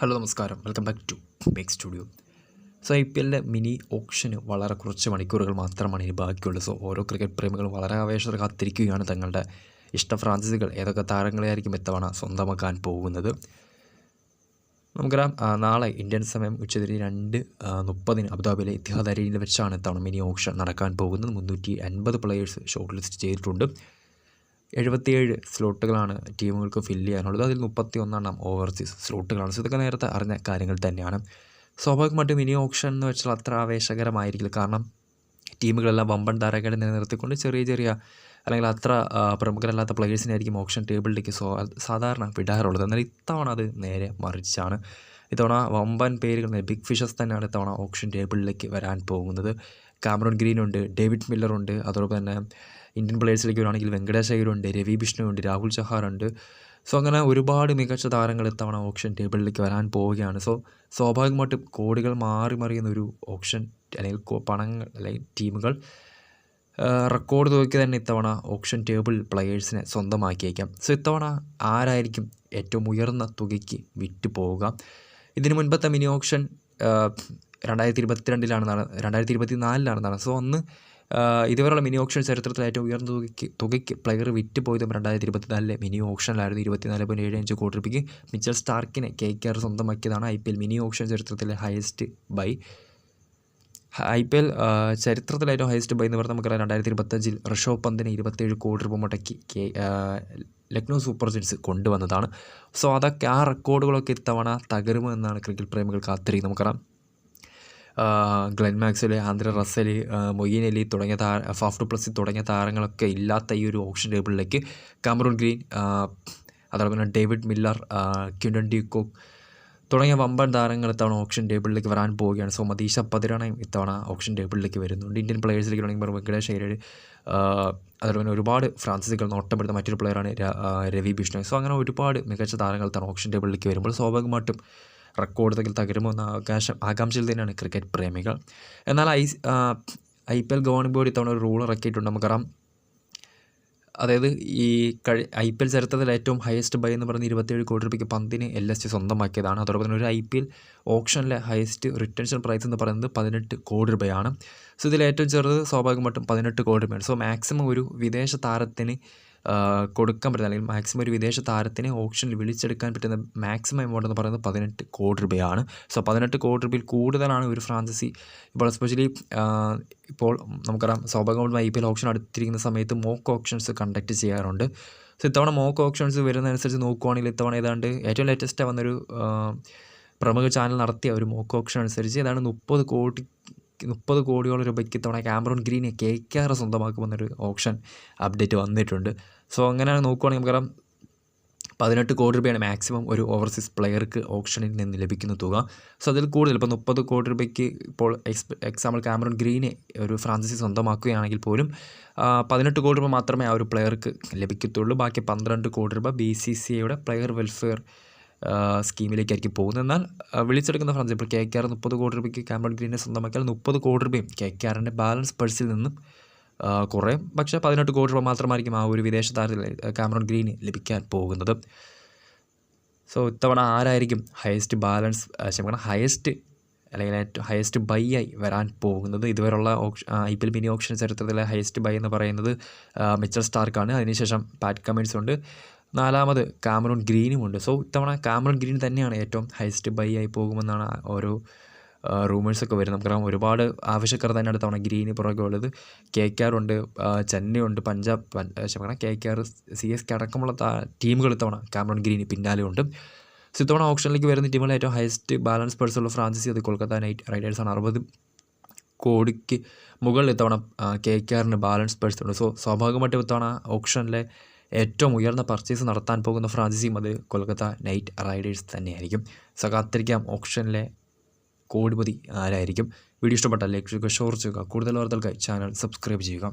Hello നമസ്കാരം. Welcome back to make studio so I P എല്ലിന്റെ mini ഓപ്ഷന് വളരെ കുറച്ച് മണിക്കൂറുകൾ മാത്രമാണ് ഇനി ബാക്കിയുള്ളത്. സോ ഓരോ ക്രിക്കറ്റ് പ്രേമികളും വളരെ ആവേശത്തോടെ കാത്തിരിക്കുകയാണ് തങ്ങളുടെ ഇഷ്ട ഫ്രാഞ്ചൈസികൾ ഏതൊക്കെ താരങ്ങളെയായിരിക്കും ഇത്തവണ സ്വന്തമാക്കാൻ പോകുന്നത്? നമുക്കറിയാം നാളെ ഇന്ത്യൻ സമയം ഉച്ചതിരി രണ്ട് മുപ്പതിന് അബുദാബിയിലെ ഇത്തിഹാദ് അരീനയിൽ വെച്ചാണ് ഇത്തവണ മിനി ഓപ്ഷൻ നടക്കാൻ പോകുന്നത്. മുന്നൂറ്റി അൻപത് പ്ലെയേഴ്സ് ഷോർട്ട് ലിസ്റ്റ് ചെയ്തിട്ടുണ്ട്. എഴുപത്തിയേഴ് സ്ലോട്ടുകളാണ് ടീമുകൾക്ക് ഫില്ല് ചെയ്യാനുള്ളത്. അതിൽ മുപ്പത്തി ഒന്നെണ്ണം ഓവർസീസ് സ്ലോട്ടുകളാണ്. സോ ഇതൊക്കെ നേരത്തെ അറിഞ്ഞ കാര്യങ്ങൾ തന്നെയാണ്. സ്വാഭാവികമായിട്ടും മിനി ഓപ്ഷൻ എന്ന് വെച്ചാൽ അത്ര ആവേശകരമായിരിക്കില്ല. കാരണം ടീമുകളെല്ലാം വമ്പൻ താരങ്ങളെ നിലനിർത്തിക്കൊണ്ട് ചെറിയ ചെറിയ അല്ലെങ്കിൽ അത്ര പ്രമുഖരല്ലാത്ത പ്ലേയേഴ്സിനായിരിക്കും ഓപ്ഷൻ ടേബിളിലേക്ക് സോ സാധാരണ വിടാറുള്ളത്. എന്നാൽ ഇത്തവണ അത് നേരെ മറിച്ചാണ്. ഇത്തവണ വമ്പൻ പേരുകൾ ബിഗ് ഫിഷസ് തന്നെയാണ് ഇത്തവണ ഓപ്ഷൻ ടേബിളിലേക്ക് വരാൻ പോകുന്നത്. കാമറോൺ ഗ്രീൻ ഉണ്ട് ഡേവിഡ് മില്ലർ ഉണ്ട് അതോടൊപ്പം തന്നെ ഇന്ത്യൻ പ്ലേയേഴ്സിലേക്ക് വരുവാണെങ്കിൽ വെങ്കടേഷ് അയ്യരുണ്ട് രവി ബിഷ്ണു ഉണ്ട് രാഹുൽ ചഹാർ ഉണ്ട്. സോ അങ്ങനെ ഒരുപാട് മികച്ച താരങ്ങൾ ഇത്തവണ ഓപ്ഷൻ ടേബിളിലേക്ക് വരാൻ പോവുകയാണ്. സോ സ്വാഭാവികമായിട്ടും കോടികൾ മാറി മറിയുന്ന ഒരു ഓപ്ഷൻ അല്ലെങ്കിൽ പണങ്ങൾ അല്ലെങ്കിൽ ടീമുകൾ റെക്കോർഡ് തുകയ്ക്ക് തന്നെ ഇത്തവണ ഓപ്ഷൻ ടേബിൾ പ്ലെയേഴ്സിനെ സ്വന്തമാക്കിയേക്കാം. സോ ഇത്തവണ ആരായിരിക്കും ഏറ്റവും ഉയർന്ന തുകയ്ക്ക് വിറ്റ് പോവുക ഇതിനു മുൻപത്തെ മിനി ഓപ്ഷൻ രണ്ടായിരത്തി ഇരുപത്തിരണ്ടിലാണ് രണ്ടായിരത്തി ഇരുപത്തി നാലിലാണ് നടന്നത്. സോ അന്ന് ഇതുവരെയുള്ള മിനി ഓപ്ഷൻ ചരിത്രത്തിൽ ഏറ്റവും ഉയർന്ന തുകയ്ക്ക് തുകയ്ക്ക് പ്ലെയർ വിറ്റ് പോയതും രണ്ടായിരത്തി ഇരുപത്തിനാലിലെ മിനി ഓപ്ഷനിലായിരുന്നു ഇരുപത്തിനാല് പോയിന്റ് ഏഴ് അഞ്ച് കോടി രൂപയ്ക്ക് മിച്ചൽ സ്റ്റാർക്കിനെ K K R സ്വന്തമാക്കിയതാണ് I P L mini auction ചരിത്രത്തിലെ highest buy I P L ചരിത്രത്തിലെ ഏറ്റവും ഹയസ്റ്റ് ബൈ എന്ന് പറഞ്ഞാൽ നമുക്കറിയാം രണ്ടായിരത്തി ഇരുപത്തഞ്ചിൽ ഋഷഭ് പന്തിന് ഇരുപത്തേഴ് കോടി രൂപ മുടക്കി കെ ലക്നൗ സൂപ്പർ ജിൻസ് കൊണ്ടുവന്നതാണ്. സോ അതൊക്കെ ആ റെക്കോർഡുകളൊക്കെ ഇത്തവണ തകരുമെന്നാണ് ക്രിക്കറ്റ് പ്രേമികൾ കാത്തിരിക്കുന്നത് നമുക്കറിയാം. Glenn Maxwell Andre Russell Moeen Ali തുടങ്ങിയ താര ഫാഫ് ടു പ്ലസ് തുടങ്ങിയ താരങ്ങളൊക്കെ ഇല്ലാത്ത ഈ ഒരു ഓപ്ഷൻ ടേബിളിലേക്ക് കാമറൂൺ ഗ്രീൻ അതോടൊപ്പം തന്നെ ഡേവിഡ് മില്ലർ ക്യുഡൻ ഡ്യൂക്കോക്ക് തുടങ്ങിയ വമ്പൻ താരങ്ങൾ ഇത്തവണ ഓപ്ഷൻ ടേബിളിലേക്ക് വരാൻ പോവുകയാണ്. സോ മതീഷ പതിരണയും ഇത്തവണ ഓപ്ഷൻ ടേബിളിലേക്ക് വരുന്നുണ്ട്. ഇന്ത്യൻ പ്ലേയേഴ്സിലേക്ക് തുടങ്ങി വെങ്കടേഷ് അയ്യർ അതുപോലെ തന്നെ ഒരുപാട് ഫ്രാൻസിസുകൾ നോട്ടപ്പെടുന്ന മറ്റൊരു പ്ലെയറാണ് രവി ബിഷ്ണോയ് സോ അങ്ങനെ ഒരുപാട് മികച്ച താരങ്ങൾ ഇത്തവണ ഓപ്ഷൻ ടേബിളിലേക്ക് വരുമ്പോൾ സ്വാഭാവികമായിട്ടും റെക്കോർഡ് തകിൽ തകരുമോ എന്ന ആകാശം ആകാംക്ഷയിൽ തന്നെയാണ് ക്രിക്കറ്റ് പ്രേമികൾ. എന്നാൽ I I P L government board ഇത്തവണ ഒരു റൂൾ ഇറക്കിയിട്ടുണ്ട്. നമുക്കറാം അതായത് ഈ കഴി ഐ പി എൽ ചരിത്രത്തിൽ ഏറ്റവും ഹയസ്റ്റ് ബൈ എന്ന് പറയുന്ന ഇരുപത്തേഴ് കോടി രൂപയ്ക്ക് പന്തിന് എൽ എസ് ടി സ്വന്തമാക്കിയതാണ്. അതോടൊപ്പം തന്നെ ഒരു ഐ പി എൽ ഓപ്ഷനിലെ ഹയസ്റ്റ് റിട്ടൻഷൻ പ്രൈസ് എന്ന് പറയുന്നത് പതിനെട്ട് കോടി രൂപയാണ്. സോ ഇതിൽ ഏറ്റവും ചെറുത് സ്വാഭാവികമായിട്ടും പതിനെട്ട് കോടി രൂപയാണ്. സോ മാക്സിമം ഒരു വിദേശ താരത്തിന് കൊടുക്കാൻ പറ്റുന്ന അല്ലെങ്കിൽ മാക്സിമം ഒരു വിദേശ താരത്തിനെ ഓപ്ഷനിൽ വിളിച്ചെടുക്കാൻ പറ്റുന്ന മാക്സിമം എമൗണ്ട് എന്ന് പറയുന്നത് പതിനെട്ട് കോടി രൂപയാണ്. സോ പതിനെട്ട് കോടി രൂപയിൽ കൂടുതലാണ് ഒരു ഫ്രാഞ്ചൈസി ഇപ്പോൾ എസ്പെഷ്യലി ഇപ്പോൾ നമുക്കറിയാം സ്വാഭാവികമായിട്ടും ഐ പി എൽ ഓപ്ഷൻ അടുത്തിരിക്കുന്ന സമയത്ത് മോക്ക് ഓപ്ഷൻസ് കണ്ടക്ട് ചെയ്യാറുണ്ട്. സോ ഇത്തവണ മോക്ക് ഓപ്ഷൻസ് വരുന്നതനുസരിച്ച് നോക്കുവാണെങ്കിൽ ഇത്തവണ ഏതാണ്ട് ഏറ്റവും ലേറ്റസ്റ്റ് വന്നൊരു പ്രമുഖ ചാനൽ നടത്തിയ ഒരു മോക്ക് ഓപ്ഷൻ അനുസരിച്ച് ഏതാണ്ട് മുപ്പത് കോടി മുപ്പത് കോടിയോളം രൂപയ്ക്ക് തവണ ക്യാമറോൺ ഗ്രീനെ കെ കെ ആർ സ്വന്തമാക്കുമെന്നൊരു ഓപ്ഷൻ അപ്ഡേറ്റ് വന്നിട്ടുണ്ട്. സോ അങ്ങനെ നോക്കുവാണെങ്കിൽ നമുക്കറിയാം പതിനെട്ട് കോടി രൂപയാണ് മാക്സിമം ഒരു ഓവർസീസ് പ്ലെയർക്ക് ഓപ്ഷനിൽ നിന്ന് ലഭിക്കുന്ന തുക. സോ അതിൽ കൂടുതൽ ഇപ്പോൾ മുപ്പത് കോടി രൂപയ്ക്ക് ഇപ്പോൾ എക്സ് എക്സാമ്പിൾ ക്യാമറോൺ ഗ്രീനെ ഒരു ഫ്രാൻസിസി സ്വന്തമാക്കുകയാണെങ്കിൽ പോലും പതിനെട്ട് കോടി രൂപ മാത്രമേ ആ ഒരു പ്ലെയർക്ക് ലഭിക്കത്തുള്ളൂ. ബാക്കി പന്ത്രണ്ട് കോടി രൂപ ബി സി സി ഐയുടെ പ്ലെയർ വെൽഫെയർ സ്കീമിലേക്കായിരിക്കും പോകുന്നത്. എന്നാൽ വിളിച്ചെടുക്കുന്ന ഫ്രാൻസ് ഇപ്പോൾ കെ കെ ആർ മുപ്പത് കോടി രൂപയ്ക്ക് കാമറൺ ഗ്രീനെ സ്വന്തമാക്കിയാൽ മുപ്പത് കോടി രൂപയും കെ കെ ആറിന്റെ ബാലൻസ് പഴ്സിൽ നിന്നും കുറേ കുറയും. പക്ഷേ പതിനെട്ട് കോടി രൂപ മാത്രമായിരിക്കും ആ ഒരു വിദേശ താരത്തിൽ കാമറോൺ ഗ്രീന് ലഭിക്കാൻ പോകുന്നത്. സോ ഇത്തവണ ആരായിരിക്കും ഹയസ്റ്റ് ബാലൻസ് ക്ഷമിക്കണം ഹയസ്റ്റ് അല്ലെങ്കിൽ ഏറ്റവും ഹയസ്റ്റ് ബൈ ആയി വരാൻ പോകുന്നത്? ഇതുവരെയുള്ള auction I P L mini auction ചരിത്രത്തിലെ ഹയസ്റ്റ് ബൈ എന്ന് പറയുന്നത് മിച്ചൽ സ്റ്റാർക്കാണ്. അതിനുശേഷം പാറ്റ് കമിൻസ് ഉണ്ട്. നാലാമത് കാമറൂൺ ഗ്രീനും ഉണ്ട് സോ ഇത്തവണ കാമറൂൺ ഗ്രീൻ തന്നെയാണ് ഏറ്റവും ഹൈസ്റ്റ് ബൈ ആയി പോകുമെന്നാണ് ഓരോ റൂമേഴ്സൊക്കെ വരുന്നത്. നമുക്കറിയാം ഒരുപാട് ആവശ്യക്കാർ തന്നെയാണ് തവണ ഗ്രീന് പുറകെ ഉള്ളത്. കെ കെ ആർ ഉണ്ട് ചെന്നൈ ഉണ്ട് പഞ്ചാബ് ക്ഷമിക്കണം K K R C S K അടക്കമുള്ള ടീമുകൾ ഇത്തവണ കാമറൂൺ ഗ്രീന് പിന്നാലെ ഉണ്ട്. സോ ഇത്തവണ ഓപ്ഷനിലേക്ക് വരുന്ന ടീമുകൾ ഏറ്റവും ഹയസ്റ്റ് ബാലൻസ് പേഴ്സുള്ള ഫ്രാൻസിസി അത് കൊൽക്കത്ത നൈറ്റ് റൈഡേഴ്സാണ് അറുപത് കോടിക്ക് മുകളിൽ ഇത്തവണ കെ കെ ആറിന് ബാലൻസ് പേഴ്സ് ഉണ്ട്. സോ സ്വാഭാവികമായിട്ടും ഇത്തവണ ഓപ്ഷനിലെ ഏറ്റവും ഉയർന്ന പർച്ചേസ് നടത്താൻ പോകുന്ന ഫ്രാഞ്ചൈസിയും അത് കൊൽക്കത്ത നൈറ്റ് റൈഡേഴ്സ് തന്നെയായിരിക്കും. സോ കാത്തിരിക്കാം ഓപ്ഷനിലെ കോടിപതി ആരായിരിക്കും? വീഡിയോ ഇഷ്ടപ്പെട്ടാൽ ലൈക്ക് ചെയ്യുക ഷെയർ ചെയ്യുക. കൂടുതൽ വാർത്തകൾക്കായി ചാനൽ സബ്സ്ക്രൈബ് ചെയ്യുക.